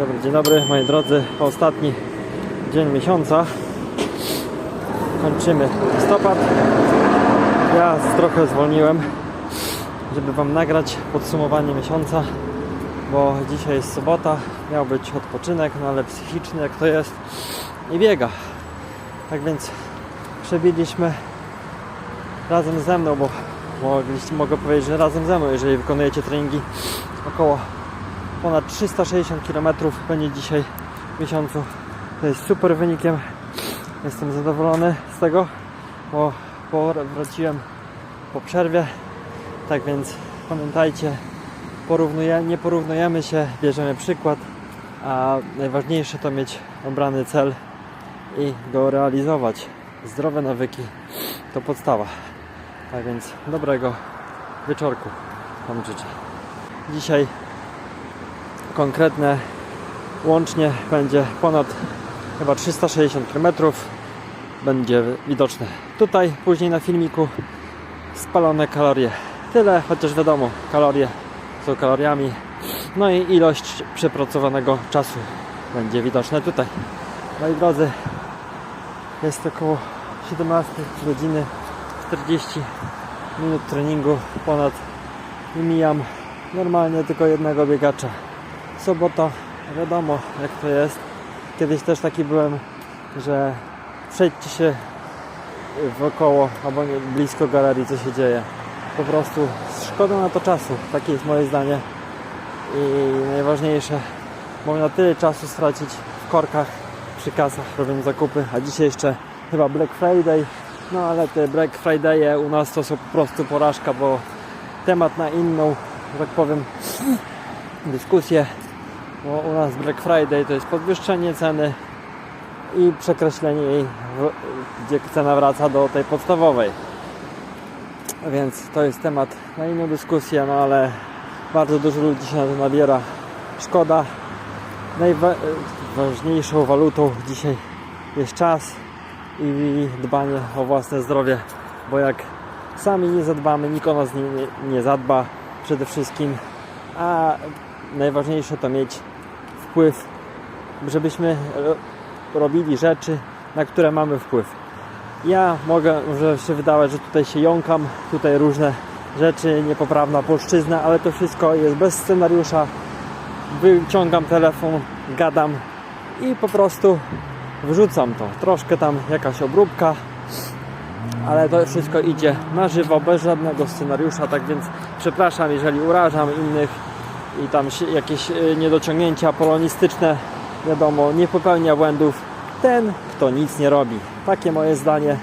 dobry, dzień dobry moi drodzy. Ostatni dzień miesiąca. Kończymy listopad. Ja trochę zwolniłem, żeby Wam nagrać podsumowanie miesiąca, bo dzisiaj jest sobota, miał być odpoczynek, no ale psychiczny jak to jest i biega. Tak więc przebiliśmy razem ze mną, bo mogę powiedzieć, że razem ze mną, jeżeli wykonujecie treningi około ponad 360 km będzie dzisiaj w miesiącu. To jest super wynikiem. Jestem zadowolony z tego, bo, bo wróciłem po przerwie. Tak więc pamiętajcie, porównuje, nie porównujemy się, bierzemy przykład, a najważniejsze to mieć obrany cel i go realizować. Zdrowe nawyki to podstawa. Tak więc dobrego wieczorku Wam życzę. Dzisiaj konkretne. Łącznie będzie ponad chyba 360 km będzie widoczne. Tutaj później na filmiku spalone kalorie. Tyle chociaż wiadomo kalorie są kaloriami. No i ilość przepracowanego czasu będzie widoczne tutaj. Moi drodzy jest około 17 godziny 40 minut treningu ponad. I mijam normalnie tylko jednego biegacza sobota, wiadomo jak to jest. Kiedyś też taki byłem, że przejdźcie się wokoło albo blisko galerii, co się dzieje. Po prostu szkoda na to czasu, takie jest moje zdanie. I najważniejsze, można tyle czasu stracić w korkach, przy kasach, robiąc zakupy, a dzisiaj jeszcze chyba Black Friday. No ale te Black Friday u nas to są po prostu porażka, bo temat na inną, że tak powiem, dyskusję bo u nas Black Friday to jest podwyższenie ceny i przekreślenie jej, gdzie cena wraca do tej podstawowej. Więc to jest temat na inną dyskusję, no ale bardzo dużo ludzi się na to nabiera. Szkoda. Najważniejszą walutą dzisiaj jest czas i dbanie o własne zdrowie, bo jak sami nie zadbamy, nikt o nas nie, nie, nie zadba przede wszystkim, a najważniejsze to mieć wpływ, żebyśmy ro- robili rzeczy, na które mamy wpływ. Ja mogę, może się wydawać, że tutaj się jąkam, tutaj różne rzeczy, niepoprawna polszczyzna, ale to wszystko jest bez scenariusza. Wyciągam telefon, gadam i po prostu wrzucam to. Troszkę tam jakaś obróbka, ale to wszystko idzie na żywo, bez żadnego scenariusza, tak więc przepraszam, jeżeli urażam innych i tam jakieś y, niedociągnięcia polonistyczne, wiadomo, nie popełnia błędów ten, kto nic nie robi. Takie moje zdanie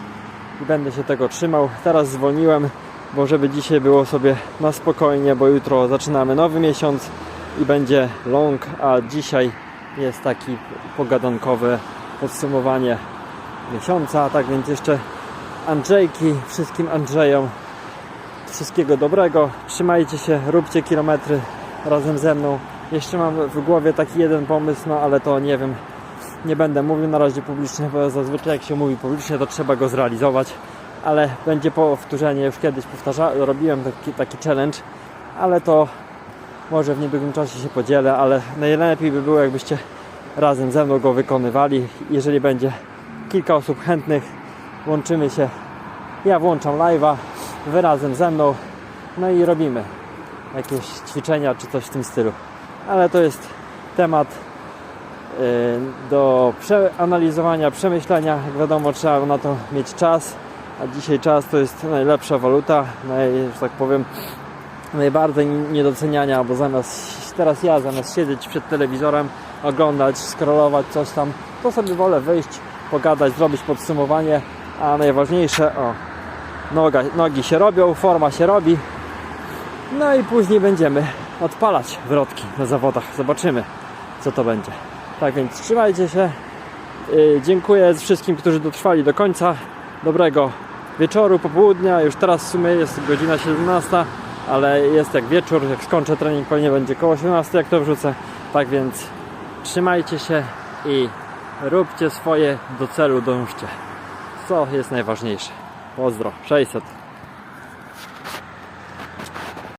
i będę się tego trzymał. Teraz zwolniłem, bo żeby dzisiaj było sobie na spokojnie, bo jutro zaczynamy nowy miesiąc i będzie long, a dzisiaj jest taki pogadankowe podsumowanie miesiąca, tak więc jeszcze Andrzejki, wszystkim Andrzejom wszystkiego dobrego, trzymajcie się, róbcie kilometry razem ze mną. Jeszcze mam w głowie taki jeden pomysł, no ale to nie wiem, nie będę mówił na razie publicznie, bo zazwyczaj jak się mówi publicznie, to trzeba go zrealizować, ale będzie powtórzenie, już kiedyś powtarza, robiłem taki, taki challenge, ale to może w niedługim czasie się podzielę, ale najlepiej by było, jakbyście razem ze mną go wykonywali. Jeżeli będzie kilka osób chętnych, łączymy się. Ja włączam live'a, wy razem ze mną, no i robimy jakieś ćwiczenia czy coś w tym stylu. Ale to jest temat yy, do przeanalizowania, przemyślenia. Jak wiadomo, trzeba na to mieć czas, a dzisiaj czas to jest najlepsza waluta, naj, że tak powiem, najbardziej niedoceniania, bo zamiast teraz ja zamiast siedzieć przed telewizorem, oglądać, scrollować coś tam, to sobie wolę wyjść, pogadać, zrobić podsumowanie, a najważniejsze, o, noga, nogi się robią, forma się robi, no i później będziemy odpalać wrotki na zawodach. Zobaczymy, co to będzie. Tak więc trzymajcie się. Yy, dziękuję wszystkim, którzy dotrwali do końca. Dobrego wieczoru, popołudnia. Już teraz w sumie jest godzina 17, ale jest jak wieczór. Jak skończę trening, pewnie będzie koło 17, jak to wrzucę. Tak więc trzymajcie się i róbcie swoje do celu, dążcie. Co jest najważniejsze. Pozdro, 600.